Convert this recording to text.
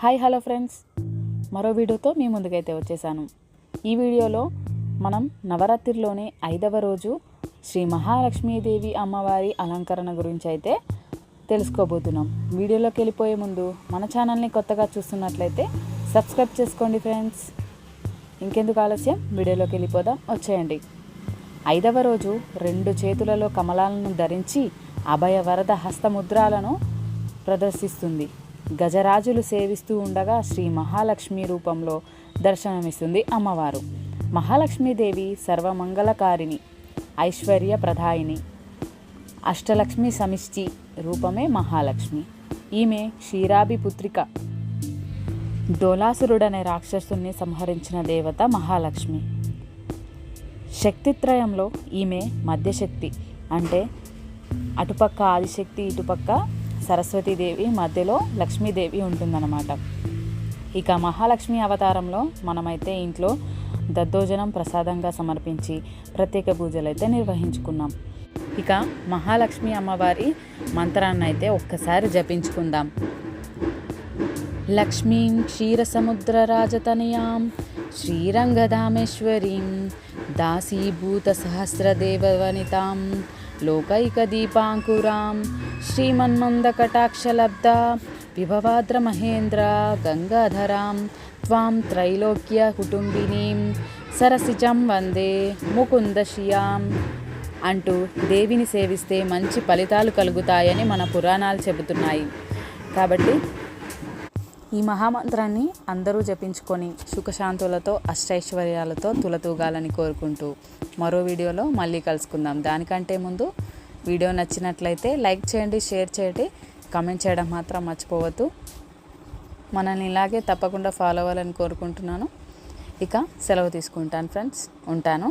Hi hello friends. మరో వీడియోతో మీ ముందుకైతే వచ్చేసాను. ఈ వీడియోలో మనం నవరాత్రిలోని ఐదవ రోజు శ్రీ మహాలక్ష్మీదేవి అమ్మవారి అలంకరణ గురించి అయితే తెలుసుకోబోతున్నాం. వీడియోలోకి వెళ్ళిపోయే ముందు మన ఛానల్ని కొత్తగా చూస్తున్నట్లయితే సబ్స్క్రైబ్ చేసుకోండి ఫ్రెండ్స్. ఇంకెందుకు ఆలస్యం? వీడియోలోకి వెళ్ళిపోదాం. వచ్చేయండి. ఐదవ రోజు రెండు చేతులలో కమలాలను ధరించి అభయ వరద హస్తముద్రాలను ప్రదర్శిస్తుంది. గజరాజులు సేవిస్తూ ఉండగా శ్రీ మహాలక్ష్మి రూపంలో దర్శనమిస్తుంది అమ్మవారు. మహాలక్ష్మీదేవి సర్వమంగళకారిణి ఐశ్వర్య ప్రధాయిని అష్టలక్ష్మి సమిష్టి రూపమే మహాలక్ష్మి. ఈమె క్షీరాభి పుత్రిక డోలాసురుడనే రాక్షసుని సంహరించిన దేవత మహాలక్ష్మి. శక్తిత్రయంలో ఈమె మధ్యశక్తి అంటే అటుపక్క ఆదిశక్తి ఇటుపక్క సరస్వతీదేవి మధ్యలో లక్ష్మీదేవి ఉంటుందన్నమాట. ఇక మహాలక్ష్మి అవతారంలో మనమైతే ఇంట్లో దద్దోజనం ప్రసాదంగా సమర్పించి ప్రత్యేక పూజలు అయితే నిర్వహించుకున్నాం. ఇక మహాలక్ష్మి అమ్మవారి మంత్రాన్ని అయితే ఒక్కసారి జపించుకుందాం. లక్ష్మీం క్షీరసముద్రరాజతనయాం శ్రీరంగధామేశ్వరీం దాసీభూతసహస్రదేవవనితాం లోకైకదీపాంకురాం శ్రీమన్మందకటాక్షలబ్ధ విభవాద్రమహేంద్ర గంగాధరాం త్వాం త్రైలోక్య కుటుంబినీం సరసిజం వందే ముకుందశియాం అంటూ దేవిని సేవిస్తే మంచి ఫలితాలు కలుగుతాయని మన పురాణాలు చెబుతున్నాయి. కాబట్టి ఈ మహామంత్రాన్ని అందరూ జపించుకొని సుఖశాంతులతో అష్టైశ్వర్యాలతో తులతూగాలని కోరుకుంటూ మరో వీడియోలో మళ్ళీ కలుసుకుందాం. దానికంటే ముందు వీడియో నచ్చినట్లయితే లైక్ చేయండి షేర్ చేయండి కమెంట్ చేయడం మాత్రం మర్చిపోవద్దు. మనల్ని ఇలాగే తప్పకుండా ఫాలో అవ్వాలని కోరుకుంటున్నాను. ఇక సెలవు తీసుకుంటాను ఫ్రెండ్స్. ఉంటాను.